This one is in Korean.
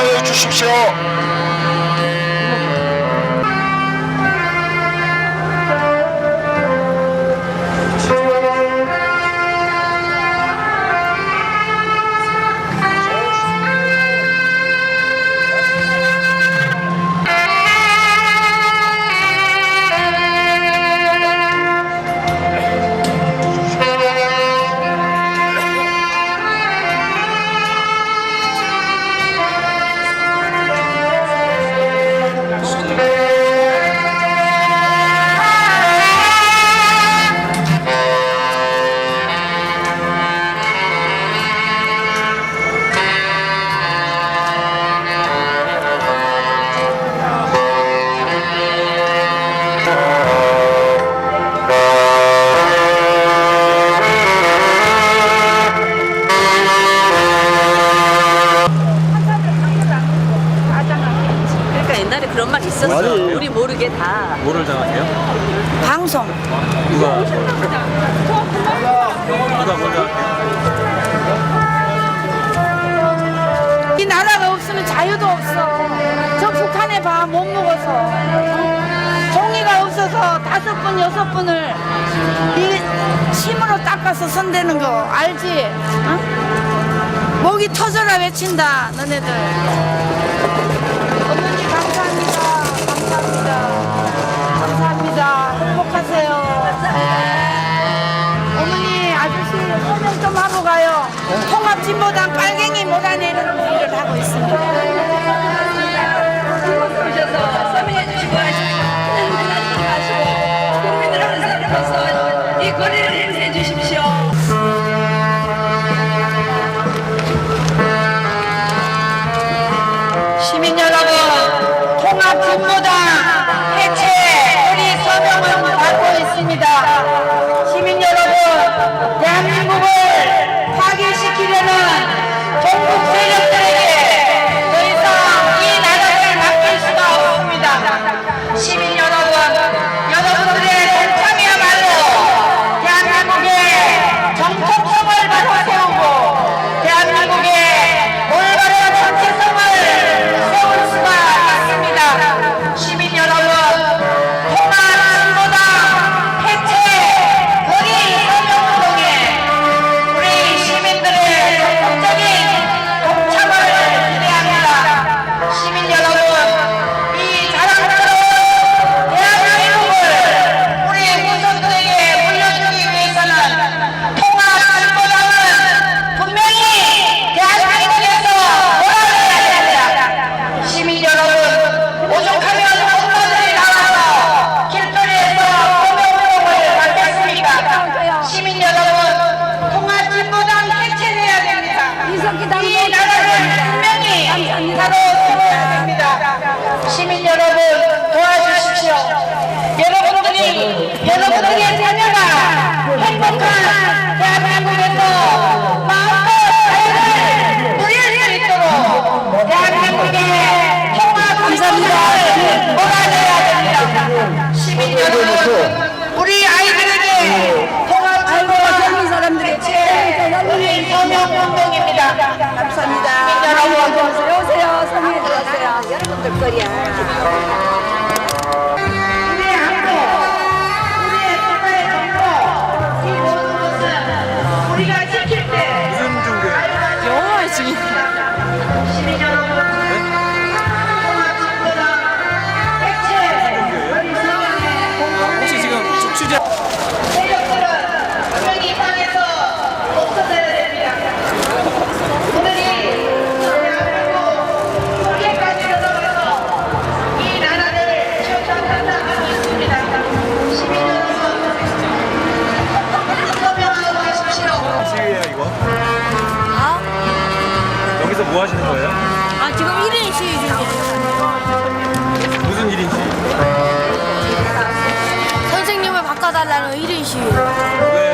사용하여 주십시오. 모르게 다. 뭐를 당하세요? 방송 누가 누가 뭘 당하세요? 이 나라가 없으면 자유도 없어 저 북한에 봐 못 먹어서 종이가 없어서 다섯 분 여섯 분을 이 침으로 닦아서 선대는 거 알지? 응? 목이 터져라 외친다 너네들 진보당 빨갱이 행복한 대한민국에서 마음껏 자유를 누릴 수 있도록 대한민국의 평화 감사합니다. 몰아내야 됩니다. 시민 여러분, 우리 아이들에게 통합 정권 사람들의 채 우리 서명 운동입니다. 감사합니다. 여러분, 들어오세요. 서명 들어오세요. 여러분들 거리야. 뭐 하시는 거예요? 아 지금 1인 시위 중이에요. 무슨 1인 시위? 선생님을 바꿔달라는 1인 시위. 왜?